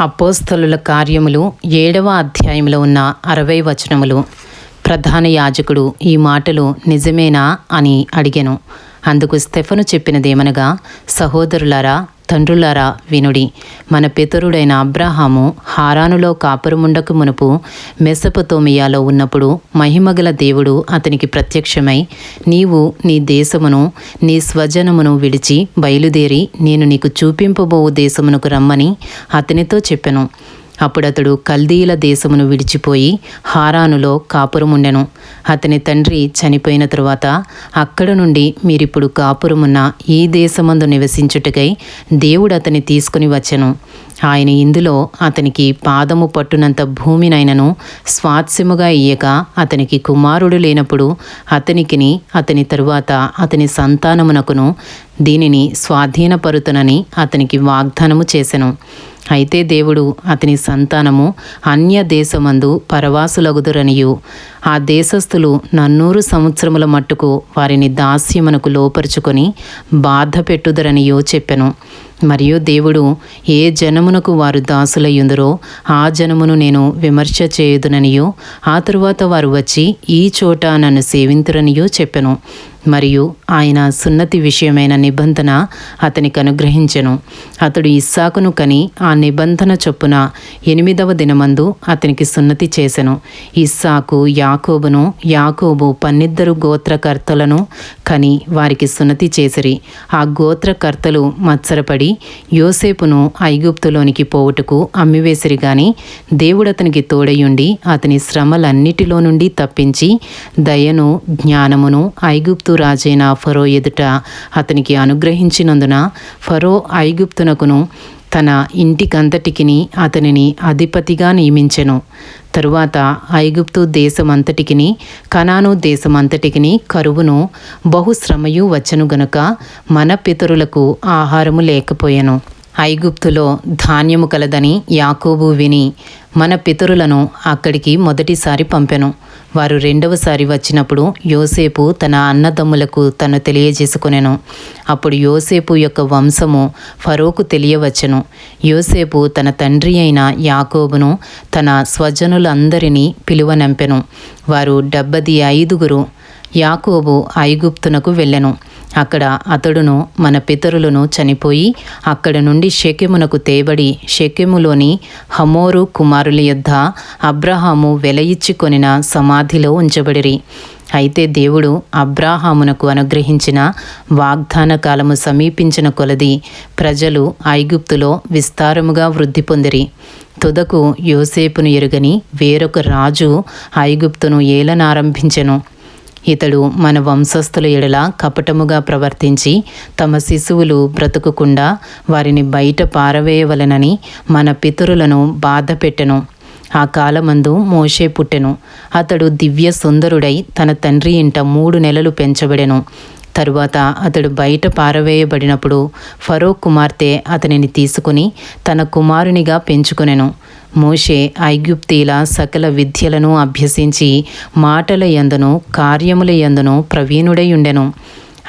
అపోస్తలుల కార్యములు ఏడవ అధ్యాయంలో ఉన్న అరవై వచనములు. ప్రధాన యాజకుడు ఈ మాటలు నిజమేనా అని అడిగెను. అందుకు స్టెఫను చెప్పినదేమనగా సహోదరులారా తండ్రులారా వినుడి. మన పితరుడైన అబ్రహాము హారానులో కాపురముండకు మునుపు మెసపతోమియాలో ఉన్నప్పుడు మహిమగల దేవుడు అతనికి ప్రత్యక్షమై నీవు నీ దేశమును నీ స్వజనమును విడిచి బయలుదేరి నేను నీకు చూపింపబోవు దేశమునకు రమ్మని అతనితో చెప్పెను. అప్పుడతడు కల్దీల దేశమును విడిచిపోయి హారానులో కాపురముండెను. అతని తండ్రి చనిపోయిన తరువాత అక్కడ నుండి మీరిప్పుడు కాపురమున్న ఈ దేశమందు నివసించుటకై దేవుడు అతని తీసుకుని వచ్చెను. ఆయన ఇందులో అతనికి పాదము పట్టునంత భూమినైనను స్వాత్స్యముగా ఇయ్యక అతనికి కుమారుడు లేనప్పుడు అతనికిని అతని తరువాత అతని సంతానమునకును దీనిని స్వాధీనపరుతనని అతనికి వాగ్దానము చేసెను. అయితే దేవుడు అతని సంతానము అన్య దేశమందు పరవాసులగుదురనియు. ఆ దేశస్థులు నన్నూరు సంవత్సరముల మట్టుకు వారిని దాస్యమునకు లోపరుచుకొని బాధ పెట్టుదరనియో చెప్పెను. మరియు దేవుడు ఏ జనమునకు వారు దాసులయ్యుందరో ఆ జనమును నేను విమర్శ చేయుదుననియో. ఆ తరువాత వారు వచ్చి ఈ చోట నన్ను సేవింతురనియో చెప్పెను. మరియు ఆయన సున్నతి విషయమైన నిబంధన అతనికి అనుగ్రహించెను. అతడు ఇస్సాకును కని ఆ నిబంధన చొప్పున ఎనిమిదవ దినమందు అతనికి సున్నతి చేసెను. ఇస్సాకు యాకోబును యాకోబు పన్నిద్దరు గోత్రకర్తలను కని వారికి సున్నతి చేసిరి. ఆ గోత్రకర్తలు మత్సరపడి యోసేపును ఐగుప్తులోనికి పోవుటకు అమ్మివేసిరి గాని దేవుడతనికి తోడయుండి అతని శ్రమలన్నిటిలో నుండి తప్పించి దయను జ్ఞానమును ఐగుప్తు రాజైన ఫరో ఎదుట అతనికి అనుగ్రహించినందున ఫరో ఐగుప్తునకును తన ఇంటికంతటికిని అతనిని అధిపతిగా నియమించెను. తరువాత ఐగుప్తు దేశమంతటికిని కనాను దేశమంతటికిని కరువును బహుశ్రమయు వచ్చను గనుక మన పితరులకు ఆహారము లేకపోయెను. ఐగుప్తులో ధాన్యము కలదని యాకోబు విని మన పితరులను అక్కడికి మొదటిసారి పంపెను. వారు రెండవసారి వచ్చినప్పుడు యోసేపు తన అన్నదమ్ములకు తను తెలియజేసుకునెను. అప్పుడు యోసేపు యొక్క వంశము ఫరోకు తెలియవచ్చెను. యోసేపు తన తండ్రి అయిన యాకోబును తన స్వజనులందరినీ పిలువనంపెను. వారు డెబ్బది ఐదుగురు యాకోబు ఐగుప్తునకు వెళ్ళెను. అక్కడ అతడును మన పితరులను చనిపోయి అక్కడ నుండి షెకెమునకు తేబడి షెకెములోని హమోరు కుమారుల యొద్ద అబ్రహాము వెలయిచ్చి కొనిన సమాధిలో ఉంచబడిరి. అయితే దేవుడు అబ్రాహామునకు అనుగ్రహించిన వాగ్దాన కాలము సమీపించిన కొలది ప్రజలు ఐగుప్తులో విస్తారముగా వృద్ధి పొందిరి. తుదకు యోసేపును ఎరుగని వేరొక రాజు ఐగుప్తును ఏలనారంభించెను. ఇతడు మన వంశస్థుల ఎడల కపటముగా ప్రవర్తించి తమ శిశువులు బ్రతుకుకుండా వారిని బయట పారవేయవలనని మన పితరులను బాధ పెట్టెను ఆ కాలమందు మోషే పుట్టెను. అతడు దివ్య సుందరుడై తన తండ్రి ఇంట మూడు నెలలు పెంచబడెను. తరువాత అతడు బయట పారవేయబడినప్పుడు ఫరో కుమార్తె అతనిని తీసుకుని తన కుమారునిగా పెంచుకొనెను. మోషే ఐగుప్తీల సకల విద్యలను అభ్యసించి మాటల యందును కార్యముల యందును ప్రవీణుడై ఉండెను.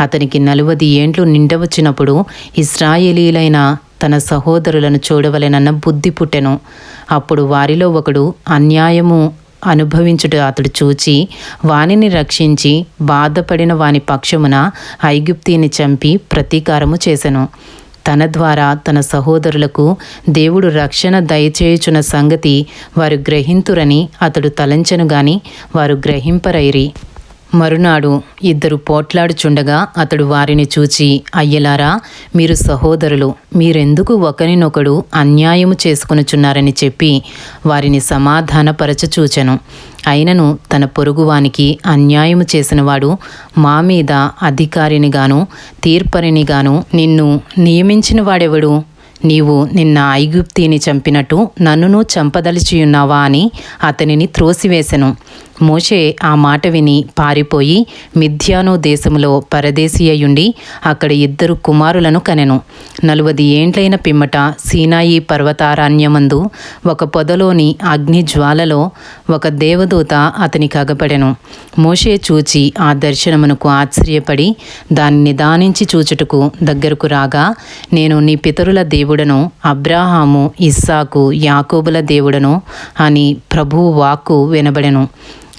అతనికి నలువది ఏండ్లు నిండవచ్చినప్పుడు ఇస్రాయేలీలైన తన సహోదరులను చూడవలెనన్న బుద్ధి పుట్టెను. అప్పుడు వారిలో ఒకడు అన్యాయము అనుభవించుట అతడు చూచి వానిని రక్షించి బాధపడిన వాని పక్షమున ఐగుప్తిని చంపి ప్రతీకారము చేసెను. తన ద్వారా తన సహోదరులకు దేవుడు రక్షణ దయచేయుచున్న సంగతి వారు గ్రహింతురని అతడు తలంచెను గాని వారు గ్రహింపరైరి. మరునాడు ఇద్దరు పోట్లాడుచుండగా అతడు వారిని చూచి అయ్యలారా మీరు సహోదరులు మీరెందుకు ఒకరినొకడు అన్యాయము చేసుకునుచున్నారని చెప్పి వారిని సమాధానపరచచూచెను అయినను తన పొరుగువానికి అన్యాయము చేసినవాడు మా మీద అధికారినిగాను తీర్పరినిగాను నిన్ను నియమించిన వాడెవడు నీవు నిన్న ఐగుప్తిని చంపినట్టు నన్నును చంపదలిచియున్నావా అని అతనిని త్రోసివేశను మోషే ఆ మాట విని పారిపోయి మిథ్యాను దేశములో పరదేశీ అయ్యుండి అక్కడ ఇద్దరు కుమారులను కనెను. నలువది ఏండ్లైన పిమ్మట సీనాయి పర్వతారణ్యమందు ఒక పొదలోని అగ్ని జ్వాలలో ఒక దేవదూత అతనికి అగపడెను. మోషే చూచి ఆ దర్శనమునకు ఆశ్చర్యపడి దాన్ని నిదానించి చూచుటకు దగ్గరకు రాగా నేను నీ పితరుల దేవుడు దేవుడను అబ్రాహాము ఇస్సాకు యాకోబుల దేవుడను అని ప్రభువు వాక్కు వినబడెను.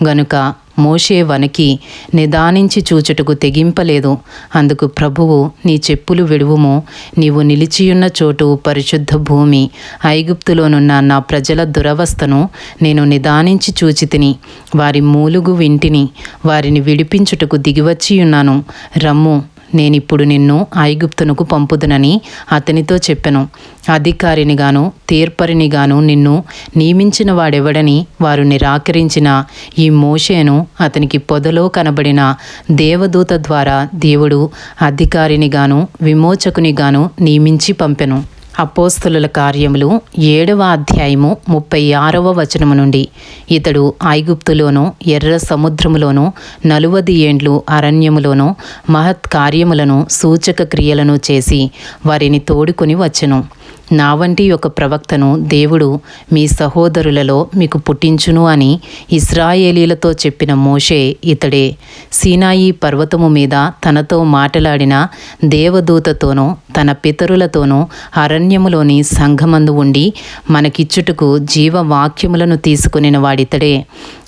గనుక మోషే వనకి నిదానించి చూచుటకు తెగింపలేదు. అందుకు ప్రభువు నీ చెప్పులు విడువుము. నీవు నిలిచియున్న చోటు పరిశుద్ధ భూమి. ఐగుప్తులోనున్న నా ప్రజల దురవస్థను నేను నిదానించి చూచి తిని వారి మూలుగు వింటిని. వారిని విడిపించుటకు దిగివచ్చియున్నాను. రమ్ము నేనిప్పుడు నిన్ను ఐగుప్తునకు పంపుదునని అతనితో చెప్పెను. అధికారినిగాను తీర్పరినిగాను నిన్ను నియమించిన వాడెవడని వారు నిరాకరించిన ఈ మోషేను అతనికి పొదలో కనబడిన దేవదూత ద్వారా దేవుడు అధికారినిగాను విమోచకునిగాను నియమించి పంపెను. అపోస్తుల కార్యములు ఏడవ అధ్యాయము ముప్పై ఆరవ వచనము నుండి. ఇతడు ఐగుప్తులోను ఎర్ర సముద్రములోను నలువది ఏండ్లు అరణ్యములోను మహత్ కార్యములను సూచక క్రియలను చేసి వారిని తోడుకొని వచ్చెను. నా వంటి ఒక ప్రవక్తను దేవుడు మీ సహోదరులలో మీకు పుట్టించును అని ఇస్రాయేలీలతో చెప్పిన మోషే ఇతడే సీనాయి పర్వతము మీద తనతో మాటలాడిన దేవదూతతోనూ తన పితరులతోనూ అరణ్యములోని సంఘమందు ఉండి మనకిచ్చుటకు జీవవాక్యములను తీసుకునిన వాడితడే.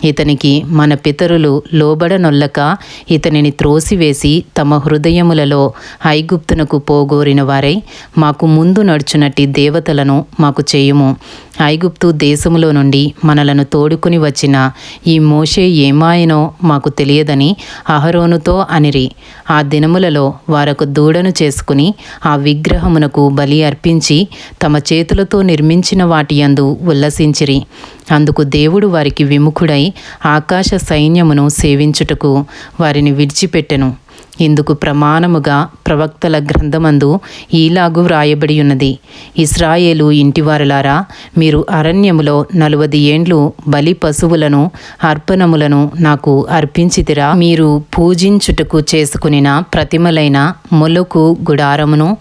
ఇతనికి మన పితరులు లోబడనొల్లక ఇతనిని త్రోసివేసి తమ హృదయములలో ఐగుప్తునకు పోగోరిన వారై మాకు ముందు నడుచునట్టి దేవతలను మాకు చేయుము. ఐగుప్తు దేశములో నుండి మనలను తోడుకుని వచ్చిన ఈ మోషే ఏమాయనో మాకు తెలియదని అహరోనుతో అనిరి. ఆ దినములలో వారొక దూడను చేసుకుని ఆ విగ్రహమునకు బలి అర్పించి తమ చేతులతో నిర్మించిన వాటి యందు ఉల్లసించిరి. అందుకు దేవుడు వారికి విముఖుడై ఆకాశ సైన్యమును సేవించుటకు వారిని విడిచిపెట్టెను. ఇందుకు ప్రమాణముగా ప్రవక్తల గ్రంథమందు ఈలాగు వ్రాయబడి ఉన్నది ఇస్రాయేలు ఇంటివారలారా మీరు అరణ్యములో నలువది ఏండ్లు బలి పశువులను అర్పణములను నాకు అర్పించితిరా. మీరు పూజించుటకు చేసుకునిన ప్రతిమలైన మొలకు గుడారమును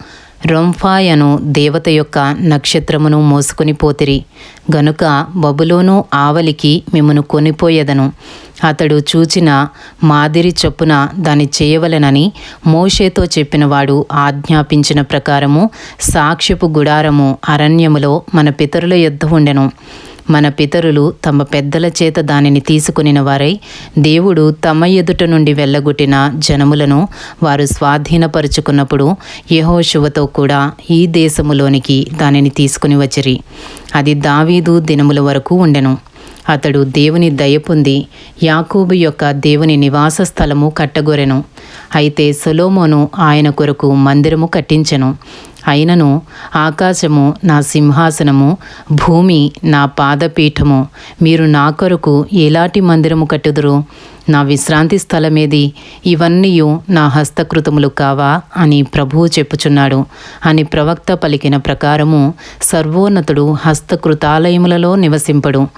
రొంఫాయను దేవత యొక్క నక్షత్రమును మోసుకొని పోతిరి. గనుక బబులోను ఆవలికి మిమ్మను కొనిపోయేదను. అతడు చూచిన మాదిరి చొప్పున దాన్ని చేయవలెనని మోషేతో చెప్పినవాడు ఆజ్ఞాపించిన ప్రకారము సాక్ష్యపు గుడారము అరణ్యములో మన పితరుల యుద్ధ ఉండెను. మన పితరులు తమ పెద్దల చేత దానిని తీసుకునిన వారై దేవుడు తమ ఎదుట నుండి వెళ్ళగొట్టిన జనములను వారు స్వాధీనపరుచుకున్నప్పుడు యహోశువతో కూడా ఈ దేశములోనికి దానిని తీసుకుని వచ్చిరి. అది దావీదు దినముల వరకు ఉండెను. అతడు దేవుని దయ పొంది యాకోబు యొక్క దేవుని నివాస స్థలము కట్టగొరెను. అయితే సొలోమోను ఆయన కొరకు మందిరము కట్టించెను. అయినను ఆకాశము నా సింహాసనము భూమి నా పాదపీఠము. మీరు నా కొరకు ఎలాంటి మందిరము కట్టుదురు? నా విశ్రాంతి స్థలమేది? ఇవన్నీయు నా హస్తకృతములు కావా? అని ప్రభువు చెప్పుచున్నాడు. అని ప్రవక్త పలికిన ప్రకారము సర్వోన్నతుడు హస్తకృతాలయములలో నివసింపడు.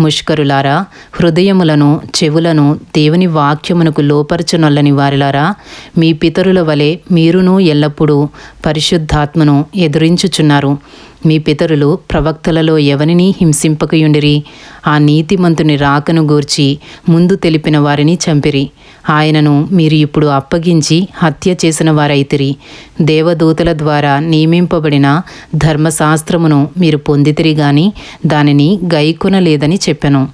ముష్కరులారా హృదయములను చెవులను దేవుని వాక్యమునకు లోపరచునొల్లని వారిలారా మీ పితరుల వలె మీరును ఎల్లప్పుడూ పరిశుద్ధాత్మను ఎదురించుచున్నారు. మీ పితరులు ప్రవక్తలలో ఎవరిని హింసింపకయుండిరి? ఆ నీతిమంతుని రాకను గూర్చి ముందు తెలిపిన వారిని చంపిరి. ఆయనను మీరు ఇప్పుడు అప్పగించి హత్య చేసిన వారైతిరి. దేవదూతల ద్వారా నియమింపబడిన ధర్మశాస్త్రమును మీరు పొందితిరి గాని దానిని గైకొనలేదని చెప్పెను.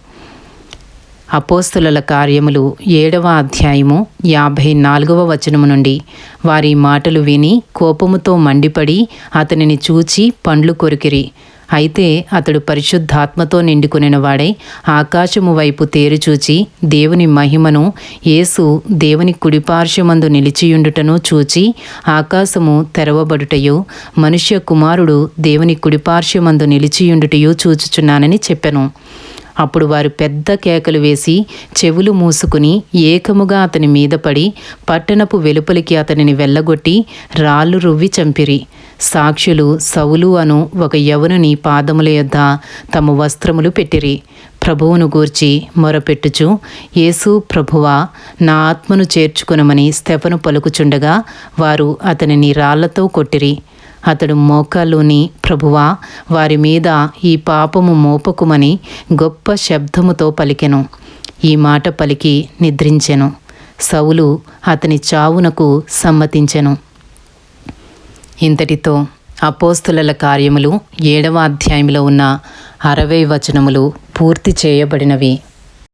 అపోస్తుల కార్యములు ఏడవ అధ్యాయము యాభై నాలుగవ వచనము నుండి వారి మాటలు విని కోపముతో మండిపడి అతనిని చూచి పండ్లు కొరికిరి. అయితే అతడు పరిశుద్ధాత్మతో నిండుకునినవాడై ఆకాశము వైపు తేరుచూచి దేవుని మహిమను యేసు దేవుని కుడిపార్శ్వమందు నిలిచియుండుటను చూచి ఆకాశము తెరవబడుటయు మనుష్య కుమారుడు దేవుని కుడిపార్శ్వమందు నిలిచియుండుటయు చూచుచున్నానని చెప్పెను. అప్పుడు వారు పెద్ద కేకలు వేసి చెవులు మూసుకుని ఏకముగా అతని మీద పడి పట్టణపు వెలుపలికి అతనిని వెళ్ళగొట్టి రాళ్ళు రువ్వి చంపిరి. సాక్షులు సౌలు అను ఒక యవనుని పాదముల యొద్ద తమ వస్త్రములు పెట్టిరి. ప్రభువును గూర్చి మొరపెట్టుచు యేసు ప్రభువా నా ఆత్మను చేర్చుకునమని స్తెఫను పలుకుచుండగా వారు అతనిని రాళ్ళతో కొట్టిరి. అతడు మోకాల్లోని ప్రభువా వారి మీద ఈ పాపము మోపకుమని గొప్ప శబ్దముతో పలికెను. ఈ మాట పలికి నిద్రించెను. సౌలు అతని చావునకు సమ్మతించెను. ఇంతటితో అపోస్తుల కార్యములు ఏడవ అధ్యాయంలో ఉన్న అరవై వచనములు పూర్తి చేయబడినవి.